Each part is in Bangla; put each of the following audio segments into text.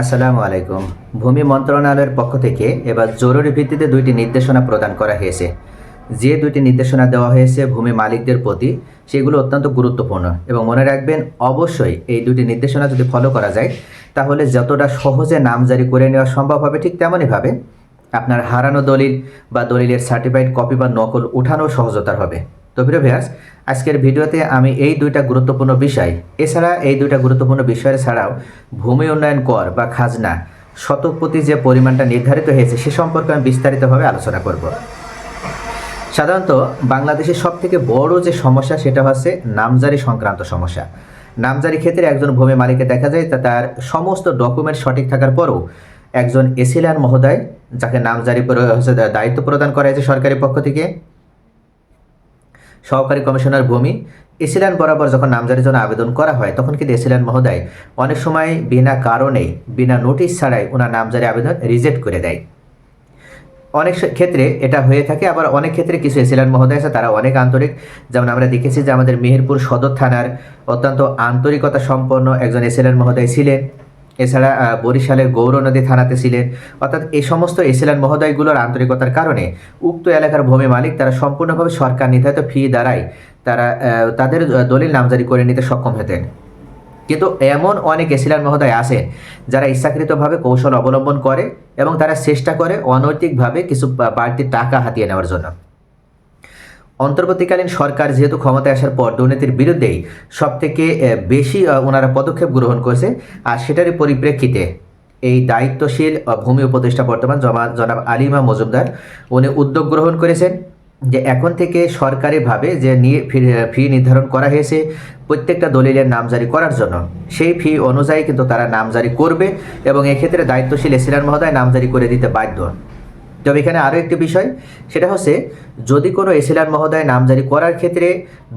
আসসালামু আলাইকুম। ভূমি মন্ত্রণালয়ের পক্ষ থেকে এবার জরুরি ভিত্তিতে দুইটি নির্দেশনা প্রদান করা হয়েছে। যে দুইটি নির্দেশনা দেওয়া হয়েছে ভূমি মালিকদের প্রতি, সেগুলো অত্যন্ত গুরুত্বপূর্ণ এবং মনে রাখবেন, অবশ্যই এই দুটি নির্দেশনা যদি ফলো করা যায়, তাহলে যতটা সহজে নামজারি করে নেওয়া সম্ভব হবে ঠিক তেমনইভাবে আপনার হারানো দলিল বা দলিলের সার্টিফাইড কপি বা নকল উঠানো সহজতার হবে। তো প্রিয় আজকের ভিডিওতে আমি এই দুইটা গুরুত্বপূর্ণ বিষয়, এছাড়া এই দুইটা গুরুত্বপূর্ণ বিষয় ছাড়াও ভূমি উন্নয়ন কর বা খাজনা শতপ্রতি যে পরিমাণটা নির্ধারিত হয়েছে সে সম্পর্কে আমি বিস্তারিতভাবে আলোচনা করব। সাধারণত বাংলাদেশের সব থেকে বড় যে সমস্যা সেটা হচ্ছে নামজারি সংক্রান্ত সমস্যা। নামজারি ক্ষেত্রে একজন ভূমি মালিকে দেখা যায় তা তার সমস্ত ডকুমেন্ট সঠিক থাকার পরও একজন এসিলান মহোদয়, যাকে নামজারি দায়িত্ব প্রদান করা হয়েছে সরকারি পক্ষ থেকে সহকারী কমিশনার ভূমি, এসিলান বরাবর যখন নামজারির জন্য আবেদন করা হয়, তখন কিন্তু এসিলান মহোদয় অনেক সময় বিনা কারণে, বিনা নোটিশ ছাড়াই ওনার নামজারি আবেদন রিজেক্ট করে দেয়। অনেক ক্ষেত্রে এটা হয়ে থাকে, আবার অনেক ক্ষেত্রে কিছু এসিলান মহোদয় আছে, তারা অনেক আন্তরিক। যেমন আমরা দেখেছি যে আমাদের মেহেরপুর সদর থানার অত্যন্ত আন্তরিকতা সম্পন্ন একজন এসিলান মহোদয় ছিলেন। এছাড়া বরিশালের গৌরনদী থানাতে ছিলেন। অর্থাৎ এই সমস্ত এসিলান মহোদয়গুলোর আন্তরিকতার কারণে উক্ত এলাকার ভূমি মালিক তারা সম্পূর্ণভাবে সরকার নির্ধারিত ফি দ্বারাই তারা তাদের দলিল নামজারি করে নিতে সক্ষম হতেন। কিন্তু এমন অনেক এসিলান মহোদয় আছেন যারা ইচ্ছাকৃতভাবে কৌশল অবলম্বন করে এবং তারা চেষ্টা করে অনৈতিকভাবে কিছু বাড়তি টাকা হাতিয়ে নেওয়ার জন্য। অন্তর্বর্তীকালীন সরকার যেহেতু ক্ষমতায় আসার পর দুর্নীতির বিরুদ্ধেই সবথেকে বেশি ওনারা পদক্ষেপ গ্রহণ করেছে, আর সেটারই পরিপ্রেক্ষিতে এই দায়িত্বশীল ভূমি উপদেষ্টা বর্তমান জমা, জনাব আলিমা মজুমদার, উনি উদ্যোগ গ্রহণ করেছেন যে এখন থেকে সরকারিভাবে যে নিয়ে ফি- নির্ধারণ করা হয়েছে প্রত্যেকটা দলিলের নামজারি করার জন্য। সেই ফি অনুযায়ী কিন্তু তারা নামজারি করবে এবং এক্ষেত্রে দায়িত্বশীল এসিলান মহোদয় নামজারি করে দিতে বাধ্য তবে এখানে আরও একটি বিষয়, সেটা হচ্ছে যদি কোনো এসিলার মহোদয় নামজারি করার ক্ষেত্রে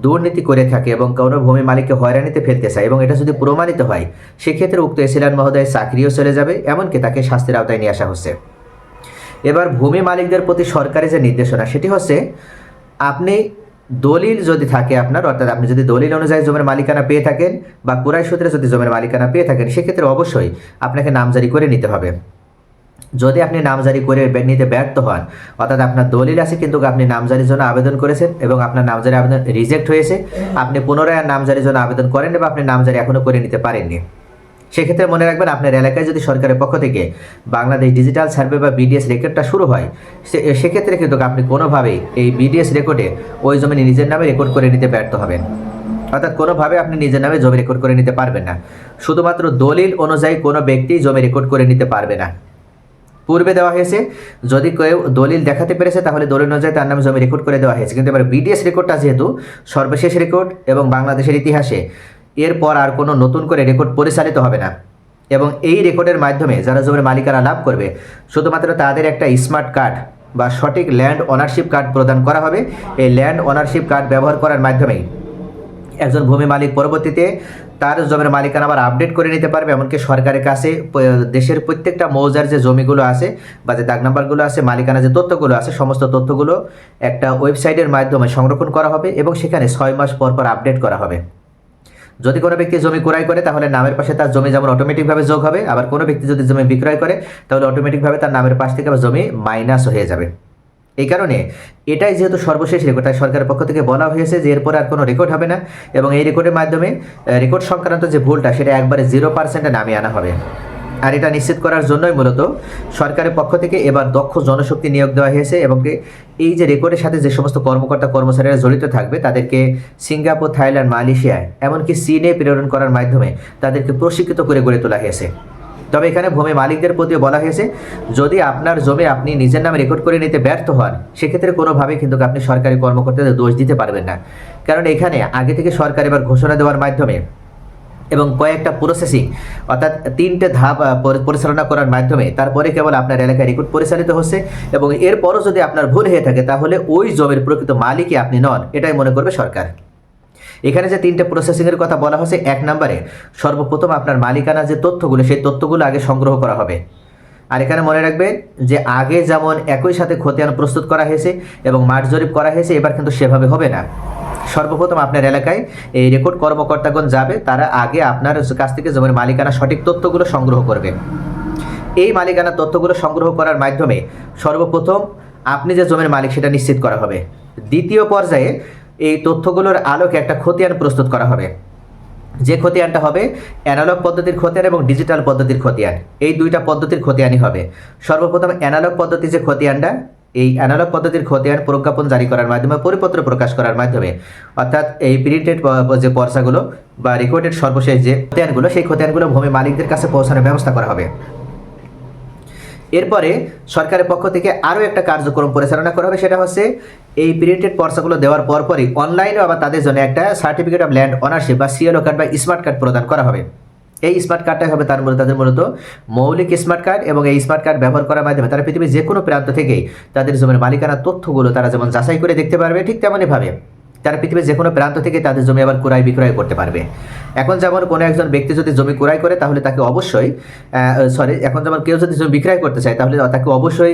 দুর্নীতি করে থাকে এবং কোনো ভূমি মালিককে হয়রানিতে ফেলতে চায় এবং এটা যদি প্রমাণিত হয়, সেক্ষেত্রে উক্ত এসিলার মহোদয় চাকরিও চলে যাবে, এমনকি তাকে শাস্তির আওতায় নিয়ে আসা হচ্ছে। এবার ভূমি মালিকদের প্রতি সরকারি যে নির্দেশনা, সেটি হচ্ছে আপনি দলিল যদি থাকে আপনার, অর্থাৎ আপনি যদি দলিল অনুযায়ী জমির মালিকানা পেয়ে থাকেন বা কুরাই সূত্রে যদি জমির মালিকানা পেয়ে থাকেন, সেক্ষেত্রে অবশ্যই আপনাকে নামজারি করে নিতে হবে। যদি আপনি নামজারি করে নিতে ব্যর্থ হন, অর্থাৎ আপনার দলিল আছে কিন্তু আপনি নামজারির জন্য আবেদন করেছেন এবং আপনার নামজারি আবেদন রিজেক্ট হয়েছে, আপনি পুনরায় নামজারির জন্য আবেদন করেন বা আপনি নামজারি এখনও করে নিতে পারেননি। সেক্ষেত্রে মনে রাখবেন আপনার এলাকায় যদি সরকারের পক্ষ থেকে বাংলাদেশ ডিজিটাল সার্ভে বা বিডিএস রেকর্ডটা শুরু হয় সেক্ষেত্রে কিন্তু আপনি কোনোভাবেই এই বিডিএস রেকর্ডে ওই জমি নিজের নামে রেকর্ড করে নিতে ব্যর্থ হবেন। অর্থাৎ কোনোভাবে আপনি নিজের নামে জমি রেকর্ড করে নিতে পারবেন না। শুধুমাত্র দলিল অনুযায়ী কোনো ব্যক্তি জমি রেকর্ড করে নিতে পারবে না। পূর্বে দেওয়া হয়েছে। যদি কেউ দলিল দেখাতে পেরেছে, তাহলে দলিল অনুযায়ী তার নামে জমি রেকর্ড করে দেওয়া হয়েছে। কিন্তু এবার বিডিএস রেকর্ডটা যেহেতু সর্বশেষ রেকর্ড এবং বাংলাদেশের ইতিহাসে, এরপর আর কোনো নতুন করে রেকর্ড পরিচালিত হবে না। এবং এই রেকর্ডের মাধ্যমে যারা জমির মালিকানা লাভ করবে, শুধুমাত্র তাদের একটা স্মার্ট কার্ড বা সঠিক ল্যান্ড ওনারশিপ কার্ড প্রদান করা হবে। এই ল্যান্ড ওনারশিপ কার্ড ব্যবহার করার মাধ্যমেই একজন ভূমি মালিক পরবর্তীতে তার জমির মালিকানা আবার আপডেট করে নিতে পারবে, এমনকি সরকারের কাছে দেশের প্রত্যেকটা মৌজার যে জমিগুলো আছে বা যে দাগ নাম্বারগুলো আছে, মালিকানা যে তথ্যগুলো আছে, সমস্ত তথ্যগুলো একটা ওয়েবসাইটের মাধ্যমে সংরক্ষণ করা হবে এবং সেখানে ছয় মাস পর পর আপডেট করা হবে। যদি কোনো ব্যক্তি জমি ক্রয় করে, তাহলে নামের পাশে তার জমি যেমন অটোমেটিকভাবে যোগ হবে, আবার কোনো ব্যক্তি যদি জমি বিক্রয় করে, তাহলে অটোমেটিকভাবে তার নামের পাশ থেকে জমি মাইনাস হয়ে যাবে। এই কারণে এটাই যেহেতু সর্বশেষ রেকর্ড তাই সরকারের পক্ষ থেকে বলা হয়েছে যে এরপরে আর কোনো রেকর্ড হবে না এবং এই রেকর্ডের মাধ্যমে রেকর্ড সংক্রান্ত যে ভুলটা, সেটা একবারে জিরো পার্সেন্টে নামিয়ে আনা হবে। আর এটা নিশ্চিত করার জন্যই মূলত সরকারের পক্ষ থেকে এবার দক্ষ জনশক্তি নিয়োগ দেওয়া হয়েছে এবং এই যে রেকর্ডের সাথে যে সমস্ত কর্মকর্তা, কর্মচারীরা জড়িত থাকবে, তাদেরকে সিঙ্গাপুর, থাইল্যান্ড মালয়েশিয়ায় এমনকি চীনে প্রেরণ করার মাধ্যমে তাদেরকে প্রশিক্ষিত করে গড়ে তোলা হয়েছে। তবে এখানে ভূমি মালিকদের প্রতিও বলা হয়েছে, যদি আপনার জমি আপনি নিজের নামে রেকর্ড করে নিতে ব্যর্থ হন, সেক্ষেত্রে কোনোভাবেই কিন্তু আপনি সরকারি কর্মকর্তাদের দোষ দিতে পারবেন না। কারণ এখানে আগে থেকে সরকার এবার ঘোষণা দেওয়ার মাধ্যমে এবং কয়েকটা প্রসেসিং অর্থাৎ তিনটে ধাপ পরিচালনা করার মাধ্যমে তারপরে কেবল আপনার এলাকায় রেকর্ড পরিচালিত হচ্ছে এবং এরপরও যদি আপনার ভুল হয়ে থাকে, তাহলে ওই জমির প্রকৃত মালিকই আপনি নন, এটাই মনে করবে সরকার। এখানে যে তিনটে প্রসেসিংয়ের কথা বলা হয়েছে, এক নম্বরে সর্বপ্রথম আপনার মালিকানা যে তথ্যগুলো, সেই তথ্যগুলো আগে সংগ্রহ করা হবে। আর এখানে মনে রাখবেন যে আগে যেমন একই সাথে খতিয়ান প্রস্তুত করা হয়েছে এবং মাঠ জরিপ করা হয়েছে, এবার কিন্তু সেভাবে হবে না। সর্বপ্রথম আপনার এলাকায় এই রেকর্ড কর্মকর্তাগণ যাবে, তারা আগে আপনার কাছ থেকে জমির মালিকানা সঠিক তথ্যগুলো সংগ্রহ করবে। এই মালিকানা তথ্যগুলো সংগ্রহ করার মাধ্যমে সর্বপ্রথম আপনি যে জমির মালিক, সেটা নিশ্চিত করা হবে। দ্বিতীয় পর্যায়ে এই তথ্যগুলোর আলোকে একটা খতিয়ান প্রস্তুত করা হবে। যে খতিয়ানটা হবে অ্যানালগ পদ্ধতির খতিয়ান এবং ডিজিটাল পদ্ধতির খতিয়ান। এই দুইটা পদ্ধতির খতিয়ানই হবে। সর্বপ্রথম অ্যানালগ পদ্ধতির যে খতিয়ানটা, এই অ্যানালগ পদ্ধতির খতিয়ান প্রজ্ঞাপন জারি করার মাধ্যমে, পরিপত্র প্রকাশ করার মাধ্যমে, অর্থাৎ এই প্রিন্টেড যে পর্সাগুলো বা রেকর্ডেড সর্বশেষ যে খতিয়ানগুলো, সেই খতিয়ানগুলো ভূমি মালিকদের কাছে পৌঁছানোর ব্যবস্থা করা হবে। এরপরে সরকারের পক্ষ থেকে আরও একটা কার্যক্রম পরিচালনা করা হবে, সেটা হচ্ছে এই প্রিন্টেড পর্সাগুলো দেওয়ার পরপরই অনলাইনে আবার তাদের জন্য একটা সার্টিফিকেট অফ ল্যান্ড অনারশিপ বা সিএলও কার্ড বা স্মার্ট কার্ড প্রদান করা হবে। এই স্মার্ট কার্ডটাই হবে তার মূলত তাদের মূলত মৌলিক স্মার্ট কার্ড এবং এই স্মার্ট কার্ড ব্যবহার করার মাধ্যমে তারা পৃথিবীর যে কোনো প্রান্ত থেকেই তাদের জমির মালিকানা তথ্যগুলো তারা যেমন যাচাই করে দেখতে পারবে, ঠিক তেমনইভাবে তারা পৃথিবীর যে কোনো প্রান্ত থেকে তাদের জমি আবার ক্রয় বিক্রয় করতে পারবে। এখন যেমন কোনো একজন ব্যক্তি যদি জমি ক্রয় করে, তাহলে তাকে অবশ্যই সরি এখন যেমন কেউ যদি জমি বিক্রয় করতে চায়, তাহলে তাকে অবশ্যই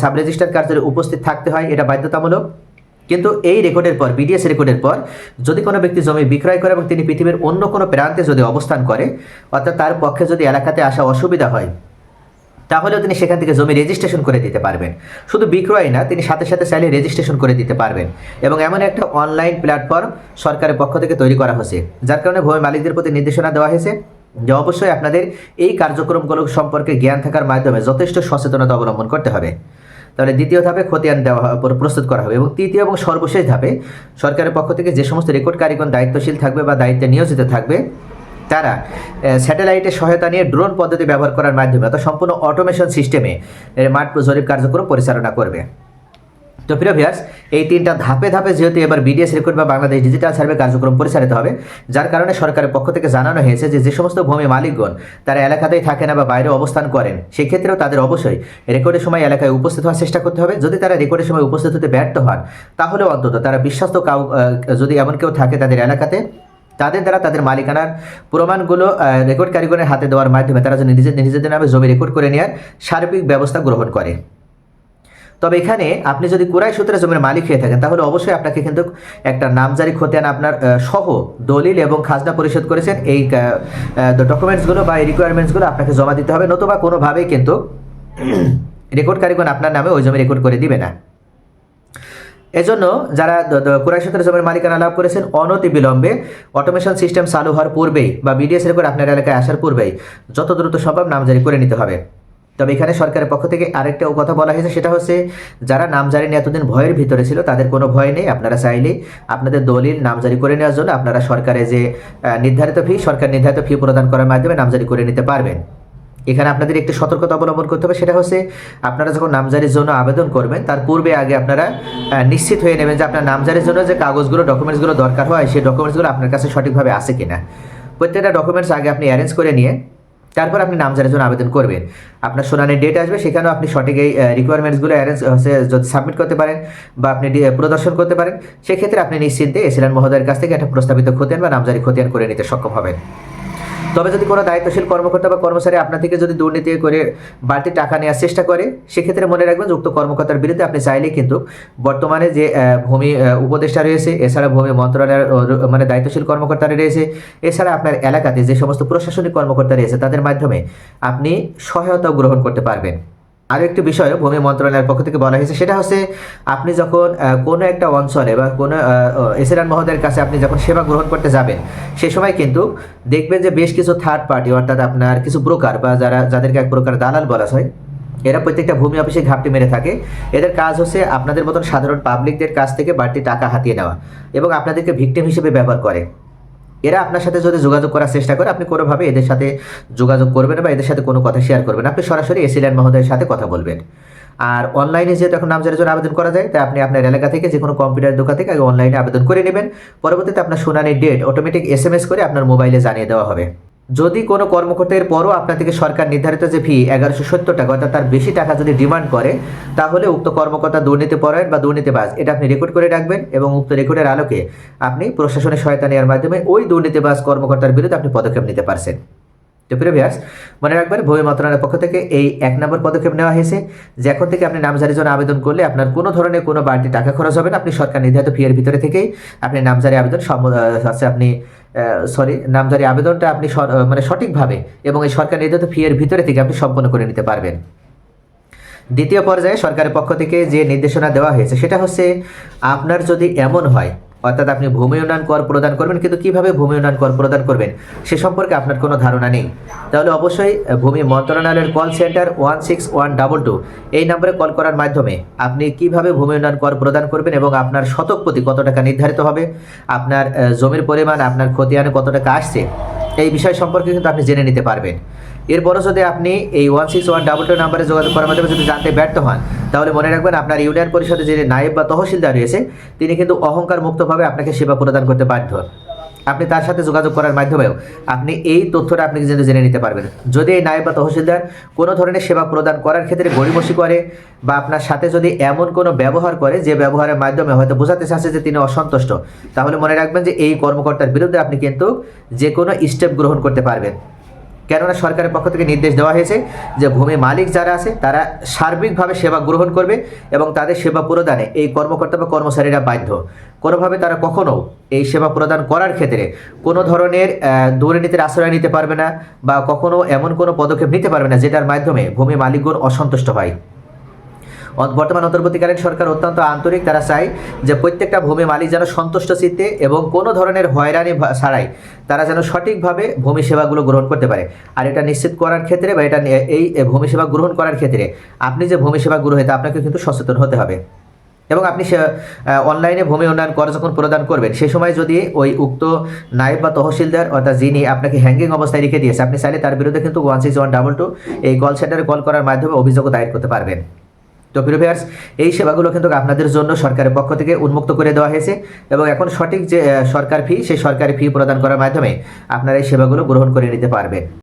সাব রেজিস্টার কার্যালয়ে উপস্থিত থাকতে হয়, এটা বাধ্যতামূলক। কিন্তু এই রেকর্ডের পর বিডিএস রেকর্ডের পর, যদি কোনো ব্যক্তি জমি বিক্রয় করে এবং তিনি পৃথিবীর অন্য কোনো প্রান্তে যদি অবস্থান করে, অর্থাৎ তার পক্ষে যদি এলাকাতে আসা অসুবিধা হয় তাহলেও তিনি সেখান থেকে জমি রেজিস্ট্রেশন করে দিতে পারবেন। শুধু বিক্রয় না, তিনি সাথে সাথে চাইলে রেজিস্ট্রেশন করে দিতে পারবেন। এবং এমন একটা অনলাইন প্ল্যাটফর্ম সরকারের পক্ষ থেকে তৈরি করা হয়েছে, যার কারণে ভূমি মালিকদের প্রতি নির্দেশনা দেওয়া হয়েছে যে অবশ্যই আপনাদের এই কার্যক্রমগুলো সম্পর্কে জ্ঞান থাকার মাধ্যমে যথেষ্ট সচেতনতা অবলম্বন করতে হবে। তাহলে দ্বিতীয় ধাপে খতিয়ান দেওয়া প্রস্তুত করা হবে এবং তৃতীয় এবং সর্বশেষ ধাপে সরকারের পক্ষ থেকে যে সমস্ত রেকর্ড কারিগণ দায়িত্বশীল থাকবে বা দায়িত্বে নিয়োজিত থাকবে তারা স্যাটেলাইটের সহায়তা নিয়ে ড্রোন পদ্ধতি ব্যবহার করার মাধ্যমে অর্থাৎ সম্পূর্ণ অটোমেশন সিস্টেমে মাঠ জরিপ কার্যক্রম পরিচালনা করবে। তো প্রিয় এই তিনটা ধাপে ধাপে যেহেতু এবার বিডিএস রেকর্ড বা বাংলাদেশ ডিজিটাল সার্ভে কার্যক্রম পরিচালিত হবে, যার কারণে সরকারের পক্ষ থেকে জানানো হয়েছে যে যে সমস্ত ভূমি মালিকগণ তারা এলাকাতেই থাকে না বা বাইরে অবস্থান করেন সেই ক্ষেত্রেও তাদের অবশ্যই রেকর্ডের সময় এলাকায় উপস্থিত হওয়ার চেষ্টা করতে হবে। যদি তারা রেকর্ডের সময় উপস্থিত হতে ব্যর্থ হন তাহলে অন্তত তারা বিশ্বস্ত কাউ যদি এমন কেউ থাকে তাদের এলাকাতে তাদের দ্বারা তাদের মালিকানার প্রমাণগুলো রেকর্ড কারিগরের হাতে দেওয়ার মাধ্যমে তারা যেন নিজেদের নিজেদের নামে জমি রেকর্ড করে নেওয়ার সার্বিক ব্যবস্থা গ্রহণ করে। তবে এখানে আপনি যদি কুরাই সূত্রে জমির মালিক হয়ে থাকেন, তাহলে অবশ্যই আপনাকে কিন্তু একটা নামজারি খতিয়ান আপনার সহ দলিল এবং খাজনা পরিশোধ করেছেন। এই ডকুমেন্টসগুলো বা এই রিকোয়ারমেন্টসগুলো আপনাকে জমা দিতে হবে, নতুবা কোনোভাবেই কিন্তু রেকর্ড কারিগণ আপনার নামে ওই জমি রেকর্ড করে দিবে না। এজন্য যারা কুরাই সূত্রে জমির মালিকানা লাভ করেছেন অনতি বিলম্বে অটোমেশন সিস্টেম চালু হওয়ার পূর্বেই বা বিডিএস রেকর্ড আপনার এলাকায় আসার পূর্বেই যত দ্রুত সম্ভব নামজারি করে নিতে হবে। তবে এখানে সরকারের পক্ষ থেকে আরেকটা কথা বলা হয়েছে, সেটা হচ্ছে যারা নামজারি নিয়ে এতদিন ভয়ের ভিতরে ছিল, তাদের কোনো ভয় নেই। আপনারা চাইলে আপনাদের দলিল নামজারি করে নেওয়ার জন্য আপনারা সরকারে যে নির্ধারিত ফি সরকার নির্ধারিত ফি প্রদান করার মাধ্যমে নামজারি করে নিতে পারবেন। এখানে আপনাদের একটি সতর্কতা অবলম্বন করতে হবে, সেটা হচ্ছে আপনারা যখন নামজারির জন্য আবেদন করবেন, তার পূর্বে আগে আপনারা নিশ্চিত হয়ে নেবেন যে আপনার নামজারির জন্য যে কাগজগুলো ডকুমেন্টসগুলো দরকার হয়, সেই ডকুমেন্টসগুলো আপনার কাছে সঠিকভাবে আছে কিনা। প্রত্যেকটা ডকুমেন্টস আগে আপনি অ্যারেঞ্জ করে নিয়ে, তারপর আপনি নামজারির জন্য আবেদন করবেন। আপনার শুনানির ডেট আসবে, সেখানেও আপনি সঠিক এই রিকোয়ারমেন্টসগুলো অ্যারেঞ্জ হচ্ছে যদি সাবমিট করতে পারেন বা আপনি প্রদর্শন করতে পারেন, সেক্ষেত্রে আপনি নিশ্চিন্তে এসিলান মহোদয়ের কাছ থেকে একটা প্রস্তাবিত খতিয়ান বা নামজারি খতিয়ান করে নিতে সক্ষম হবেন। তবে যদি কোনো দায়িত্বশীল কর্মকর্তা বা কর্মচারী আপনার থেকে যদি দুর্নীতি করে বাড়তি টাকা নেওয়ার চেষ্টা করে, সেক্ষেত্রে মনে রাখবেন যুক্ত কর্মকর্তার বিরুদ্ধে আপনি চাইলে কিন্তু বর্তমানে যে ভূমি উপদেষ্টা রয়েছে, এছাড়া ভূমি মন্ত্রণালয়ের মানে দায়িত্বশীল কর্মকর্তারা রয়েছে, এছাড়া আপনার এলাকাতে যে সমস্ত প্রশাসনিক কর্মকর্তা রয়েছে, তাদের মাধ্যমে আপনি সহায়তা গ্রহণ করতে পারবেন। আরও একটি বিষয় ভূমি মন্ত্রণালয়ের পক্ষ থেকে বলা হয়েছে, সেটা হচ্ছে আপনি যখন কোনো একটা অঞ্চলে বা কোনো এসিরান মহোদয়ের কাছে আপনি যখন সেবা গ্রহণ করতে যাবেন, সে সময় কিন্তু দেখবেন যে বেশ কিছু থার্ড পার্টি অর্থাৎ আপনার কিছু ব্রোকার বা যারা, যাদেরকে এক প্রকার দালাল বলা হয়, এরা প্রত্যেকটা ভূমি অফিসে ঘাপটি মেরে থাকে। এদের কাজ হচ্ছে আপনাদের মতন সাধারণ পাবলিকদের কাছ থেকে বাড়তি টাকা হাতিয়ে নেওয়া এবং আপনাদেরকে ভিকটিম হিসেবে ব্যবহার করে। এরা আপনার সাথে যদি যোগাযোগ করার চেষ্টা করে, আপনি কোনোভাবে এদের সাথে যোগাযোগ করবেন বা এদের সাথে কোনো কথা শেয়ার করবেন আপনি সরাসরি এসিল্যান্ড মহোদয়ের সাথে কথা বলবেন। আর অনলাইনে যেহেতু এখন নামজারির জন্য আবেদন করা যায়, তাই আপনি আপনার এলাকা থেকে যে কোনো কম্পিউটার দোকান থেকে আগে অনলাইনে আবেদন করে নেবেন। পরবর্তীতে আপনার শুনানির ডেট অটোমেটিক এস করে আপনার মোবাইলে জানিয়ে দেওয়া হবে। যদি কোনো কর্মকর্তার পরও আপনার থেকে সরকার নির্ধারিত যে ফি এগারোশো সত্তর টাকা, অর্থাৎ তার বেশি টাকা যদি ডিমান্ড করে, তাহলে উক্ত কর্মকর্তা দুর্নীতি পরায়ণ বা দুর্নীতিবাজ। এটা আপনি রেকর্ড করে রাখবেন এবং উক্ত রেকর্ডের আলোকে আপনি প্রশাসনের সহায়তা নেওয়ার মাধ্যমে ওই দুর্নীতিবাজ কর্মকর্তার বিরুদ্ধে আপনি পদক্ষেপ নিতে পারছেন। তো প্রিয় ভিউয়ার্স মনে রাখবেন, ভূমি মন্ত্রণালয়ের পক্ষ থেকে এই এক নম্বর পদক্ষেপ নেওয়া হয়েছে যে এখন থেকে আপনি নামজারির জন্য আবেদন করলে আপনার কোনো ধরনের কোনো বাড়তি টাকা খরচ হবে না। আপনি সরকার নির্ধারিত ফিয়ের ভিতরে থেকেই আপনি নামজারি আবেদন হচ্ছে আপনি সরি নামজারি আবেদনটা আপনি মানে সঠিকভাবে এবং এই সরকার নির্ধারিত ফিয়ের ভিতরে থেকে আপনি সম্পন্ন করে নিতে পারবেন। দ্বিতীয় পর্যায়ে সরকারের পক্ষ থেকে যে নির্দেশনা দেওয়া হয়েছে, সেটা হচ্ছে, আপনার যদি এমন হয় অর্থাৎ আপনি ভূমি উন্নয়ন কর, প্রদান করবেন, কিন্তু কীভাবে ভূমি উন্নয়ন কর, প্রদান করবেন, সে সম্পর্কে আপনার কোনো ধারণা নেই। তাহলে অবশ্যই ভূমি মন্ত্রণালয়ের call centre one six one double two এই নম্বরে কল করার মাধ্যমে আপনি কীভাবে ভূমি উন্নয়ন কর, প্রদান করবেন এবং আপনার শতক প্রতি কত টাকা নির্ধারিত হবে, আপনার জমির পরিমাণ, আপনার খতিয়ানে কত টাকা আসছে এই বিষয় সম্পর্কে কিন্তু আপনি জেনে নিতে পারবেন। এরপরও যদি আপনি এই one six one double two নাম্বারে যোগাযোগ করার মাধ্যমে যদি জানতে ব্যর্থ হন, তাহলে মনে রাখবেন আপনার ইউনিয়ন পরিষদে যে নায়েব বা তহসিলদার রয়েছে, তিনি কিন্তু অহংকার মুক্তভাবে আপনাকে সেবা প্রদান করতে বাধ্য। আপনি তার সাথে যোগাযোগ করার মাধ্যমেও আপনি এই তথ্যটা আপনি কিন্তু জেনে নিতে পারবেন। যদি এই নায়ব বা তহসিলদার কোনো ধরনের সেবা প্রদান করার ক্ষেত্রে গড়িমসি করে বা আপনার সাথে যদি এমন কোনো ব্যবহার করে যে ব্যবহারের মাধ্যমে হয়তো বোঝাতে চাচ্ছে যে তিনি অসন্তুষ্ট, তাহলে মনে রাখবেন যে এই কর্মকর্তার বিরুদ্ধে আপনি কিন্তু যে কোনো স্টেপ গ্রহণ করতে পারবেন। কেননা সরকারের পক্ষ থেকে নির্দেশ দেওয়া হয়েছে যে ভূমি মালিক যারা আছে, তারা সার্বিকভাবে সেবা গ্রহণ করবে এবং তাদের সেবা প্রদানে এই কর্মকর্তা বা কর্মচারীরা বাধ্য। কোনোভাবে তারা কখনো এই সেবা প্রদান করার ক্ষেত্রে কোনো ধরনের দুর্নীতির আশ্রয় নিতে পারবে না বা কখনো এমন কোনো পদক্ষেপ নিতে পারবে না যেটার মাধ্যমে ভূমি মালিকগণ অসন্তুষ্ট হয়। বর্তমান অন্তর্বর্তীকালীন সরকার অত্যন্ত আন্তরিক। তারা চায় যে প্রত্যেকটা ভূমি মালিক যেন সন্তুষ্ট চিত্তে এবং কোনো ধরনের হয়রানি ছাড়াই তারা যেন সঠিকভাবে ভূমি সেবাগুলো গ্রহণ করতে পারে। আর এটা নিশ্চিত করার ক্ষেত্রে বা এটা এই ভূমি সেবা গ্রহণ করার ক্ষেত্রে আপনি যে ভূমি সেবা গ্রহীতা আপনাকে কিন্তু সচেতন হতে হবে। এবং আপনি সে অনলাইনে ভূমি উন্নয়ন কর যখন প্রদান করবেন সেই সময় যদি ওই উক্ত নায়েব বা তহসিলদার অর্থাৎ যিনি আপনাকে হ্যাঙ্গিং অবস্থায় রেখে দিয়েছে, আপনি চাইলে তার বিরুদ্ধে কিন্তু one six one double two এই কল সেন্টারে কল করার মাধ্যমে অভিযোগও দায়ের করতে পারবেন। তো প্রিয় ভিউয়ার্স, এই সেবাগুলো কিন্তু আপনাদের জন্য সরকারের পক্ষ থেকে উন্মুক্ত করে দেওয়া হয়েছে এবং এখন সঠিক যে সরকার ফি সেই সরকারি ফি প্রদান করার মাধ্যমে আপনারা এই সেবাগুলো গ্রহণ করে নিতে পারবেন।